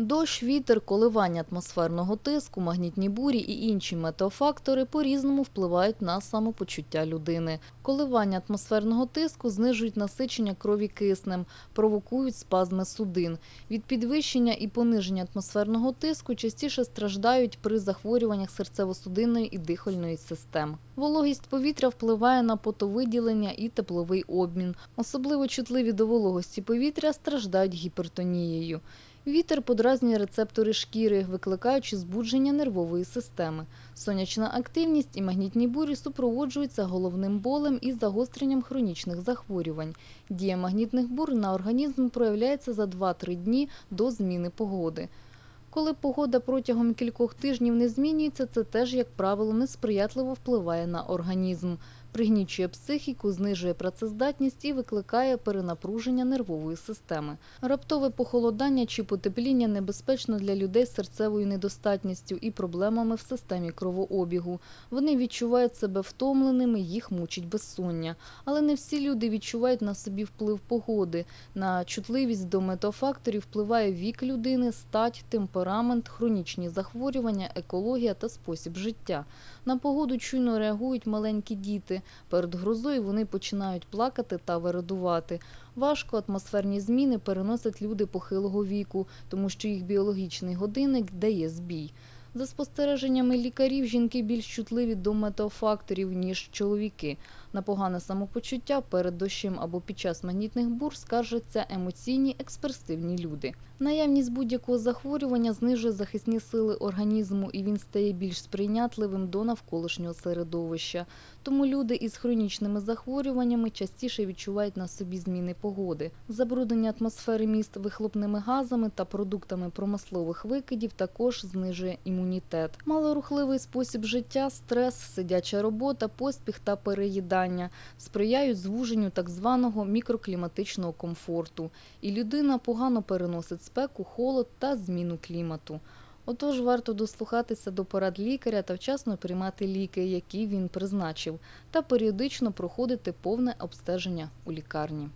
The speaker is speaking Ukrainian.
Дощ, вітер, коливання атмосферного тиску, магнітні бурі і інші метеофактори по-різному впливають на самопочуття людини. Коливання атмосферного тиску знижують насичення крові киснем, провокують спазми судин. Від підвищення і пониження атмосферного тиску частіше страждають при захворюваннях серцево-судинної і дихальної систем. Вологість повітря впливає на потовиділення і тепловий обмін. Особливо чутливі до вологості повітря страждають гіпертонією. Вітер подразнює рецептори шкіри, викликаючи збудження нервової системи. Сонячна активність і магнітні бурі супроводжуються головним болем і загостренням хронічних захворювань. Дія магнітних бур на організм проявляється за 2-3 дні до зміни погоди. Коли погода протягом кількох тижнів не змінюється, це теж, як правило, несприятливо впливає на організм, пригнічує психіку, знижує працездатність і викликає перенапруження нервової системи. Раптове похолодання чи потепління небезпечно для людей з серцевою недостатністю і проблемами в системі кровообігу. Вони відчувають себе втомленими, їх мучить безсоння. Але не всі люди відчувають на собі вплив погоди. На чутливість до метеофакторів впливає вік людини, стать, темперамент, хронічні захворювання, екологія та спосіб життя. На погоду чуйно реагують маленькі діти. Перед грозою вони починають плакати та вередувати. Важко атмосферні зміни переносять люди похилого віку, тому що їх біологічний годинник дає збій. За спостереженнями лікарів, жінки більш чутливі до метеофакторів, ніж чоловіки. На погане самопочуття перед дощем або під час магнітних бур скаржаться емоційні експресивні люди. Наявність будь-якого захворювання знижує захисні сили організму і він стає більш сприйнятливим до навколишнього середовища. Тому люди із хронічними захворюваннями частіше відчувають на собі зміни погоди. Забруднення атмосфери міст вихлопними газами та продуктами промислових викидів також знижує імунітет. Малорухливий спосіб життя, стрес, сидяча робота, поспіх та переїдання сприяють звуженню так званого мікрокліматичного комфорту, і людина погано переносить спеку, холод та зміну клімату. Отож, варто дослухатися до порад лікаря та вчасно приймати ліки, які він призначив, та періодично проходити повне обстеження у лікарні.